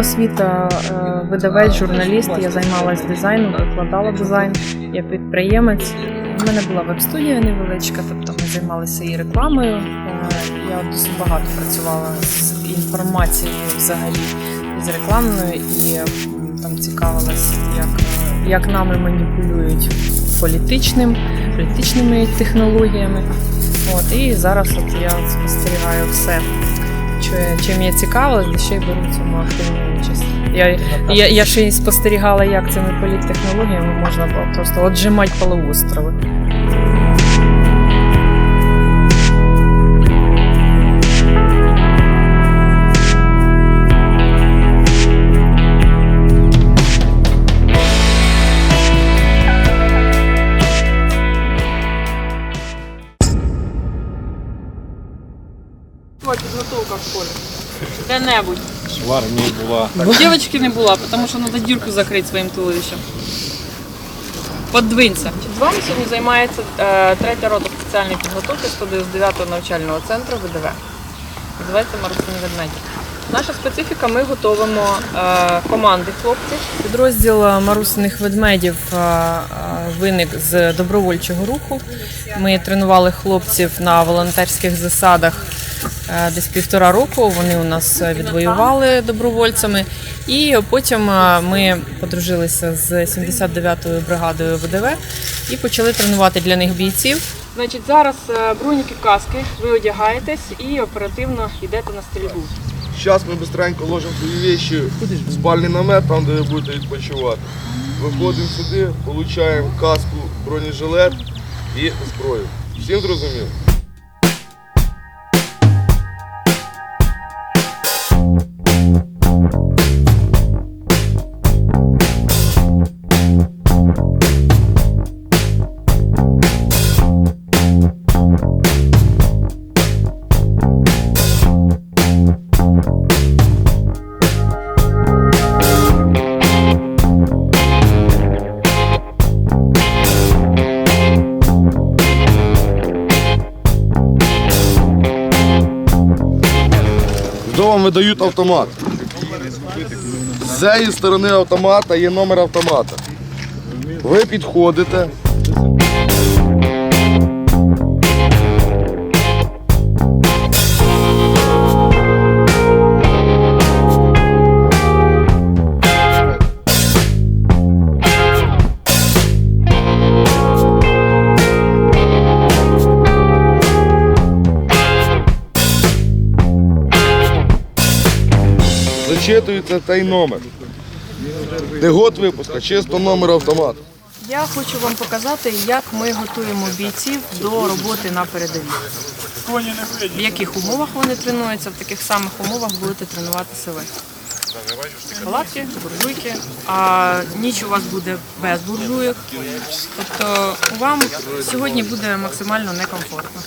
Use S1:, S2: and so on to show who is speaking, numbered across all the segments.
S1: освіта е, видавець, журналіст. Я займалась дизайном, викладала дизайн. Я підприємець. У мене була веб-студія невеличка, тобто ми займалися і рекламою. Е, Я досить багато працювала з інформацією взагалі з рекламною, і там цікавилася, як, як нами маніпулюють політичним, політичними технологіями. От, і зараз от я спостерігаю все, що я- чим я цікавилась, де ще й беру цьому активну участь. Я, я, я ще й спостерігала, як цими політтехнологіями можна було просто отжимати полуострови.
S2: Армії була.
S3: Дівчинки не була, тому що треба дірку закрити своїм туловищем. Подвинься. З вами сьогодні займається е, третя рота спеціальної підготовки 199-го навчального центру ВДВ. Називається Марусині ведмеді. Наша специфіка, ми готуємо е, команди хлопців.
S1: Підрозділ Марусиних ведмедів а, виник з добровольчого руху. Ми тренували хлопців на волонтерських засадах е, десь півтора року. Вони у нас е, відвоювали добровольцями. І потім е, ми подружилися з 79-ю бригадою ВДВ і почали тренувати для них бійців.
S3: Значить, зараз е, броніки каски, ви одягаєтесь і оперативно йдете на стрільбу.
S4: Сейчас мы быстренько ложимо свої вещи в спальний намет, там де ви будете відпочивати. Виходимо сюди, получаємо каску, бронежилет і зброю. Всім зрозуміло? До автомат. З цієї сторони автомата є номер автомата. Ви підходите. Зачитується цей номер. Де год випуска, чисто номер автомату.
S1: Я хочу вам показати, як ми готуємо бійців до роботи на передовій. В яких умовах вони тренуються, в таких самих умовах будете тренуватися ви. Палатки, буржуйки, а ніч у вас буде без буржуйок. Тобто вам сьогодні буде максимально некомфортно.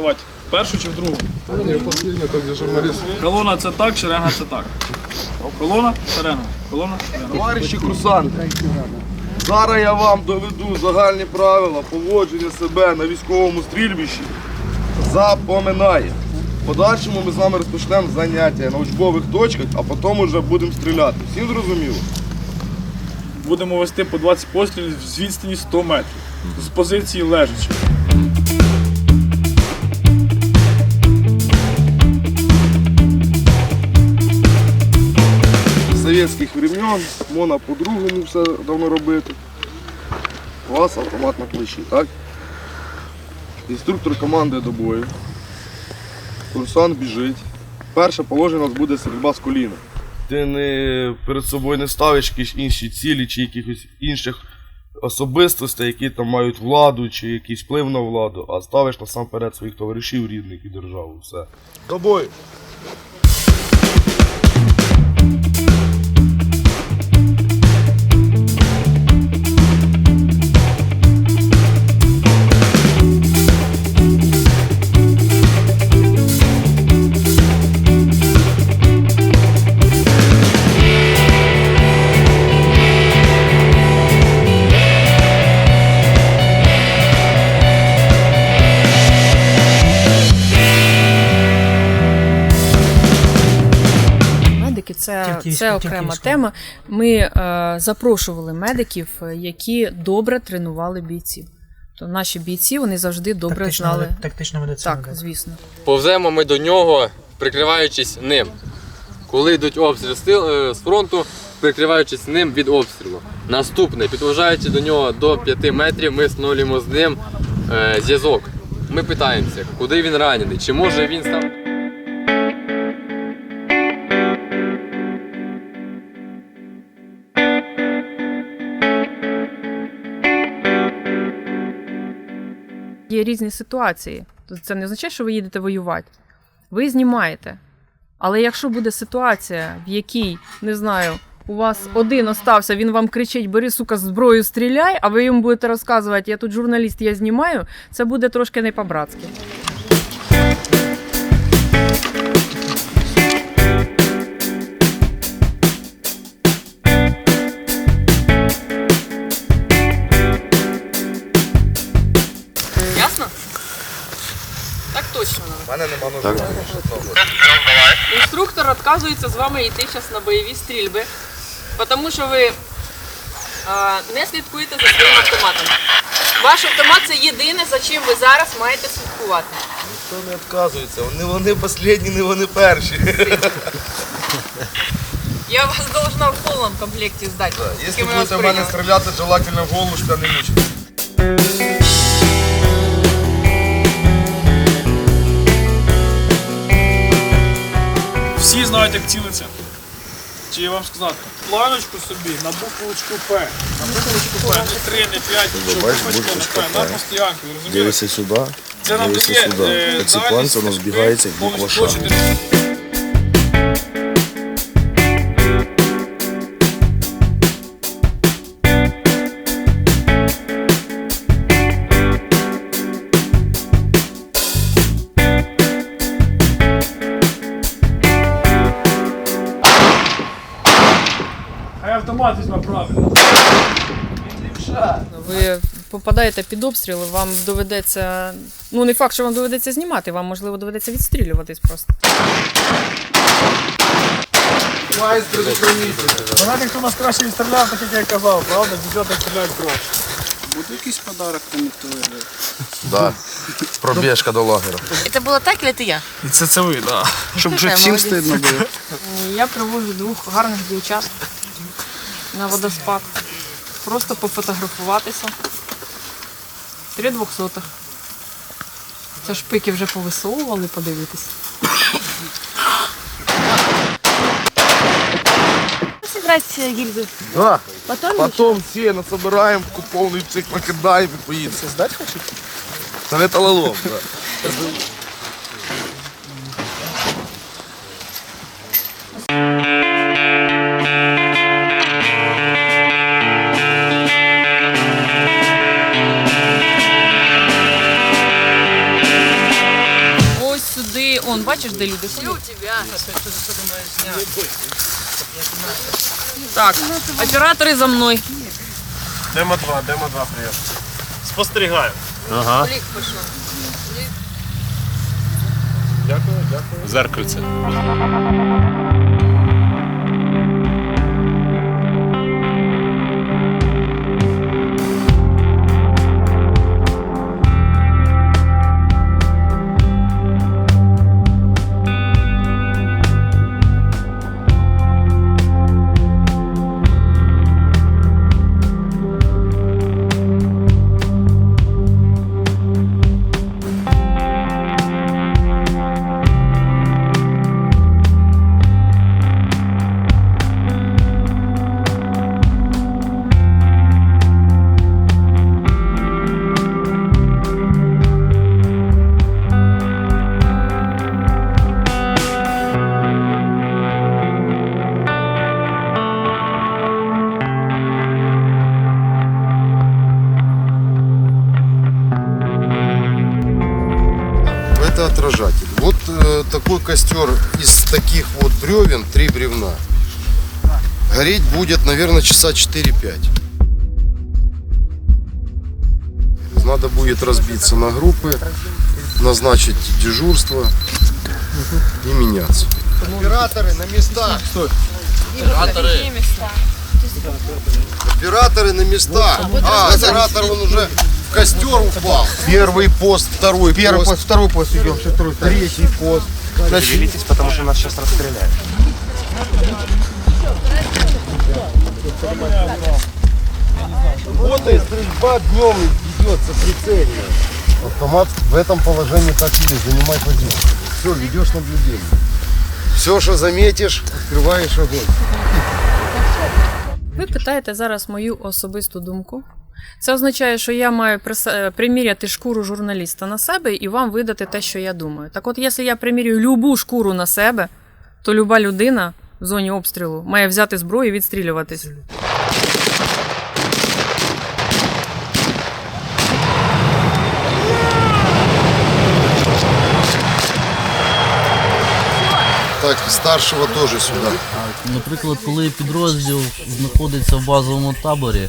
S2: Групку будете ставати? В першу чи в другу?
S4: Ні, останнє, так де журналіст.
S2: Колона це так, шеренга це так. Колона, шеренга. Колона, шеренга.
S4: Товариші курсанти, зараз я вам доведу загальні правила поводження себе на військовому стрільбищі. Запоминає. В подальшому ми з вами розпочнемо заняття на учбових точках, а потім вже будемо стріляти. Всім зрозуміло?
S2: Будемо вести по 20 пострілів з відстані 100 метрів. З позиції лежачи.
S4: З совєтських времен, можна по-другому все давно робити. У вас автомат на плечі, так? Інструктор командує до бою. Курсант біжить. Перше положення у нас буде стрільба з коліна. Ти не перед собою не ставиш якісь інші цілі чи якихось інших особистостей, які там мають владу чи якийсь вплив на владу, а ставиш насамперед своїх товаришів рідних і державу. Все. До бою!
S1: Це, окрема тема. Ми е, запрошували медиків, е, які добре тренували бійців. То наші бійці вони завжди добре
S5: Тактична,
S1: знали.
S5: тактична медицина.
S1: Так,
S5: да.
S1: звісно.
S6: Повземо ми до нього, прикриваючись ним. Коли йдуть обстріли з тил- е, з фронту, прикриваючись ним від обстрілу. Наступне, підважаючи до нього до 5 метрів, ми встановлюємо з ним е, зв'язок. Ми питаємося, куди він ранений, чи може він став.
S1: Є різні ситуації. Тобто Це не означає, що ви їдете воювати. Ви знімаєте. Але якщо буде ситуація, в якій, не знаю, у вас один остався, він вам кричить, бери, сука, зброю, стріляй, а ви йому будете розказувати, я тут журналіст, я знімаю, це буде трошки не по-братськи.
S4: Ножа.
S3: Інструктор відказується з вами йти зараз на бойові стрільби, тому що ви а, не слідкуєте за своїм автоматом. Ваш автомат це єдине, за чим ви зараз маєте слідкувати.
S4: Ніхто не відказується. Не вони останні, не вони перші.
S3: Я вас должна в повному комплекті здати.
S4: Якщо будете в мене стріляти, желательно в голову, щоб я не мучив.
S2: Знають, як цілиться. Чи я вам сказати? Планочку собі на буквочку П. На буквочку П, не 3, не 5, нічого.
S7: бачиш,
S2: Буквочка на П, на
S7: П.
S2: постоянку, ви розумієте?
S7: Дивися сюди,
S2: Це нам дає
S7: сюди.
S2: е,
S7: Оці планці, воно збігається, як буква
S2: повністю
S7: Ш.
S1: попадаєте під обстріли, вам доведеться. Ну, не факт, що вам доведеться знімати, вам можливо доведеться відстрілюватись просто.
S4: Майстер до
S2: Знаєте, хто нас краще відстріляв, так як я казав, правда? Дівчата стріляють краще.
S4: Да. Пробіжка до лагеря.
S8: Это было так или это я?
S2: І це це ви, так.
S8: Щоб вже всім стидно було.
S1: Я привожу двох гарних дівчат на водоспад. Просто пофотографуватися. Три двохсотих. Це ж пики вже повисовували, подивитись.
S8: Собрать э, гильзы.
S4: Да.
S8: Потом,
S4: Потом все насобираємо, куповний цих накидаємо і поїдемо. Здати хочете? Та не талалом, да.
S1: Бачиш, де люди? Сюди. Так, оператори за мною.
S2: Демо 2, демо 2 прийом. Спостерігаю.
S7: Ага. Дякую, дякую. Зеркальце. Костер из таких вот бревен, три бревна. Гореть будет, наверное, часа 4-5. Надо будет разбиться на группы, назначить дежурство и меняться. Операторы на местах. Операторы на местах. А, оператор он уже в костер упал. Первый пост, второй
S5: Первый
S7: пост.
S5: пост, второй пост идем, второй.
S7: Третий пост.
S5: Шевелитесь, потому что нас сейчас расстреляют.
S7: работает стрельба днем ведется прицельно. Автомат в этом положении так и есть, занимай позицию. Все, ведешь наблюдение. Все, что заметишь, открываешь огонь.
S1: Ви питаєте зараз мою особисту думку. Це означає, що я маю прис- е, приміряти шкуру журналіста на себе і вам видати те, що я думаю. Так от, якщо я примірюю любу шкуру на себе, то люба людина в зоні обстрілу має взяти зброю і відстрілюватись.
S7: Так, и старшего тоже сюда.
S9: Наприклад, коли підрозділ знаходиться в базовому таборі,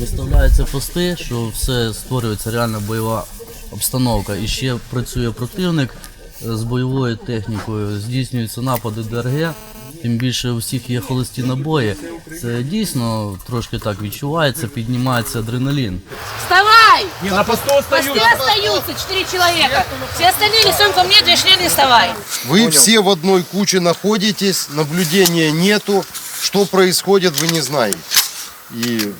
S9: виставляються пости, що все створюється реальна бойова обстановка, і ще працює противник е, з бойовою технікою, здійснюються напади ДРГ, тим більше у всіх є холості набої. Це дійсно трошки так відчувається, піднімається адреналін.
S8: Вставай!
S2: Не, на посту
S8: Посты остаются, четыре человека. Все остальные лицом ко мне, две члены вставай.
S7: Вы все в одной куче находитесь, наблюдения нету. Что происходит, вы не знаете. И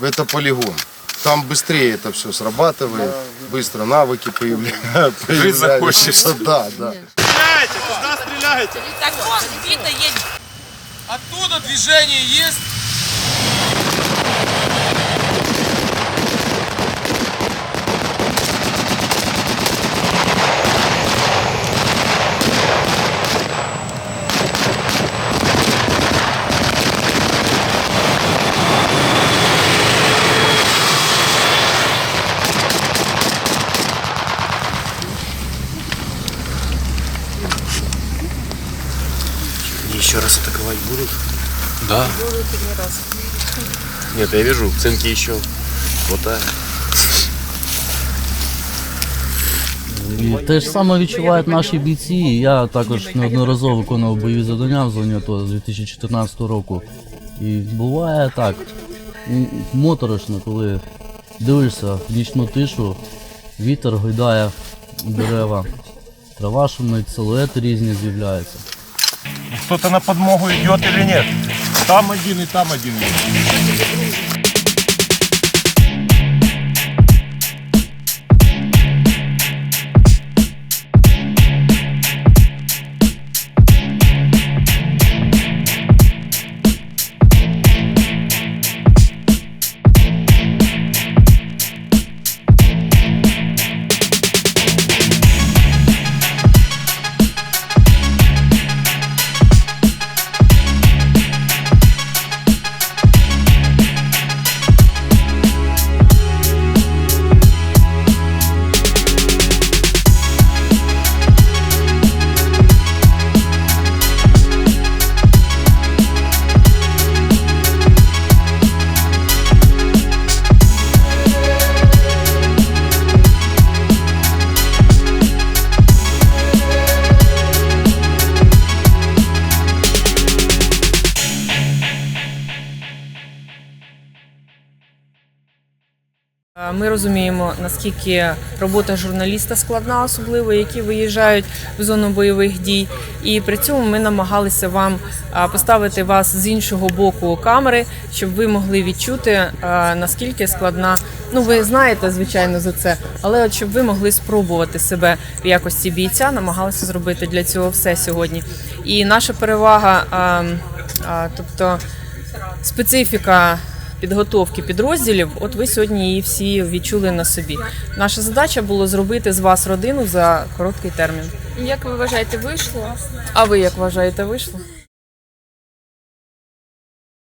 S7: это полигон. Там быстрее это все срабатывает, быстро навыки появля- появляются.
S2: захочется.
S7: Да, да.
S2: Стреляйте, куда стреляете?
S8: Так вон, видно, едет.
S2: Оттуда движение есть?
S5: Еще раз атаковать будут?
S6: Да.
S5: Нет, я вижу, цинки еще хватает.
S9: І те ж саме відчувають наші бійці. Я також неодноразово виконував бойові завдання в зоні АТО з 2014 року. І буває так, моторошно, коли дивишся в нічну тишу, вітер гойдає дерева, трава шумить, силуети різні з'являються.
S2: Кто-то на подмогу идет или нет? Там один и там один.
S1: Ми розуміємо, наскільки робота журналіста складна, особливо які виїжджають в зону бойових дій. І при цьому ми намагалися вам поставити вас з іншого боку камери, щоб ви могли відчути наскільки складна. Ну ви знаєте, звичайно, за це, але от щоб ви могли спробувати себе в якості бійця, намагалися зробити для цього все сьогодні. І наша перевага, тобто специфіка підготовки підрозділів, от ви сьогодні її всі відчули на собі. Наша задача було зробити з вас родину за короткий термін.
S3: Як ви вважаєте, вийшло?
S1: А ви як вважаєте, вийшло?